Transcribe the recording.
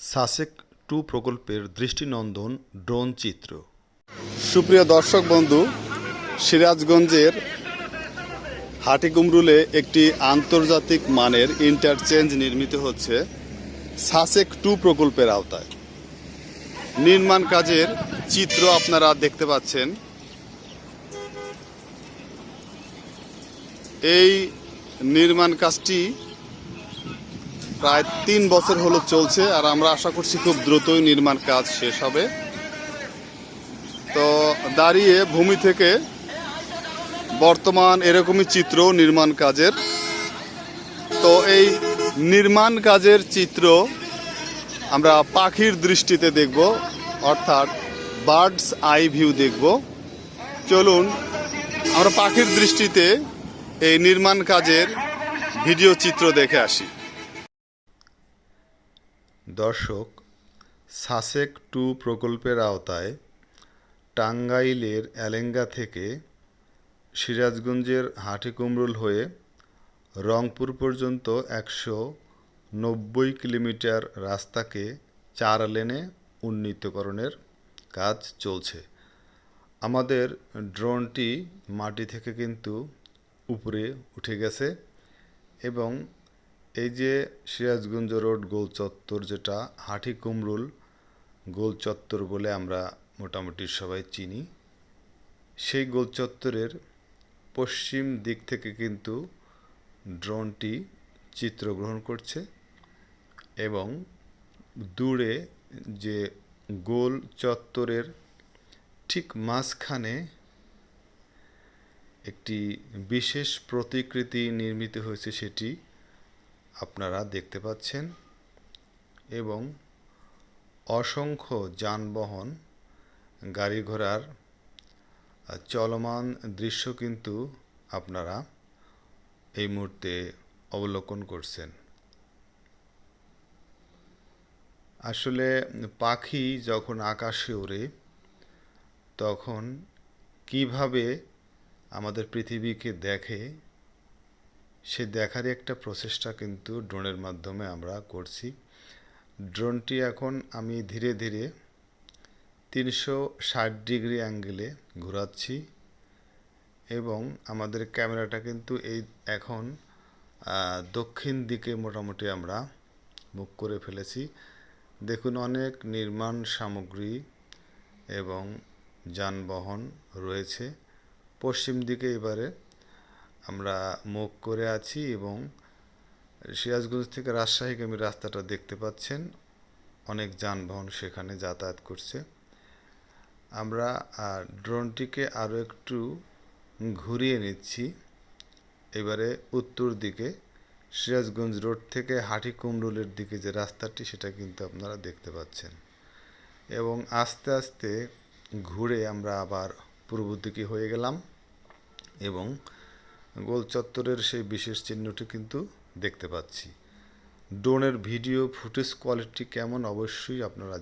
সাসেক two প্রকল্পের দৃষ্টিনন্দন drone চিত্র। সুপ্রিয় দর্শক বন্ধু, সিরাজগঞ্জের হাটিকুমরুলে একটি আন্তর্জাতিক মানের ইন্টারচেঞ্জ নির্মিত হচ্ছে সাসেক টু প্রকল্পের আওতায়। নির্মাণ কাজের চিত্র আপনারা দেখতে পাচ্ছেন। এই নির্মাণ কাজটি প্রায় তিন বছর হলো চলছে আর আমরা আশা করছি খুব দ্রুতই নির্মাণ কাজ শেষ হবে। তো দাঁড়িয়ে ভূমি থেকে বর্তমান এরকমই চিত্র নির্মাণ কাজের। তো এই নির্মাণ কাজের চিত্র আমরা পাখির দৃষ্টিতে দেখব, অর্থাৎ বার্ডস আই ভিউ দেখব। চলুন, আমরা পাখির দৃষ্টিতে এই নির্মাণ কাজের ভিডিও চিত্র দেখে আসি। দর্শক, সাসেক টু প্রকল্পের আওতায় টাঙ্গাইলের এলেঙ্গা থেকে সিরাজগঞ্জের হাটিকুমরুল হয়ে রংপুর পর্যন্ত একশো নব্বই কিলোমিটার রাস্তাকে চার লেনে উন্নীতকরণের কাজ চলছে। আমাদের ড্রোনটি মাটি থেকে কিন্তু উপরে উঠে গেছে এবং এই যে সিরাজগঞ্জ রোড গোল চত্বর যেটা, হাটি কুমরুল গোল চত্বর বলে আমরা মোটামুটি সবাই চিনি। সেই গোল চত্বরের পশ্চিম দিক থেকে কিন্তু ড্রোনটি চিত্রগ্রহণ করছে এবং দূরে যে গোল চত্বরের ঠিক মাঝখানে একটি বিশেষ প্রতিকৃতি নির্মিত হয়েছে সেটি আপনারা দেখতে পাচ্ছেন এবং অসংখ্য যানবাহন গাড়ি ঘোড়ার চলমান দৃশ্য কিন্তু আপনারা এই মুহূর্তে অবলোকন করছেন। আসলে পাখি যখন আকাশে ওড়ে, তখন কীভাবে আমাদের পৃথিবীকে দেখে সে দেখারই একটা প্রচেষ্টা কিন্তু ড্রোনের মাধ্যমে আমরা করছি। ড্রোনটি এখন আমি ধীরে ধীরে তিনশো ষাট ডিগ্রি অ্যাঙ্গেলে ঘোরাচ্ছি এবং আমাদের ক্যামেরাটা কিন্তু এই এখন দক্ষিণ দিকে মোটামুটি আমরা মুখ করে ফেলেছি। দেখুন অনেক নির্মাণ সামগ্রী এবং যানবাহন রয়েছে। পশ্চিম দিকে এবারে আমরা মুখ করে আছি এবং সিরাজগঞ্জ থেকে রাজশাহীগামী রাস্তাটা দেখতে পাচ্ছেন। অনেক যানবাহন সেখানে যাতায়াত করছে। আমরা ড্রোনটিকে আরও একটু ঘুরিয়ে নিচ্ছি। এবারে উত্তর দিকে, সিরাজগঞ্জ রোড থেকে হাটি কুমরুলের দিকে যে রাস্তাটি, সেটা কিন্তু আপনারা দেখতে পাচ্ছেন। এবং আস্তে আস্তে ঘুরে আমরা আবার পূর্ব দিকে হয়ে গেলাম এবং গোল চত্বরের সেই বিশেষ চিহ্নটি কিন্তু দেখতে পাচ্ছি। ড্রোনের ভিডিও ফুটেজ কোয়ালিটি কেমন অবশ্যই আপনারা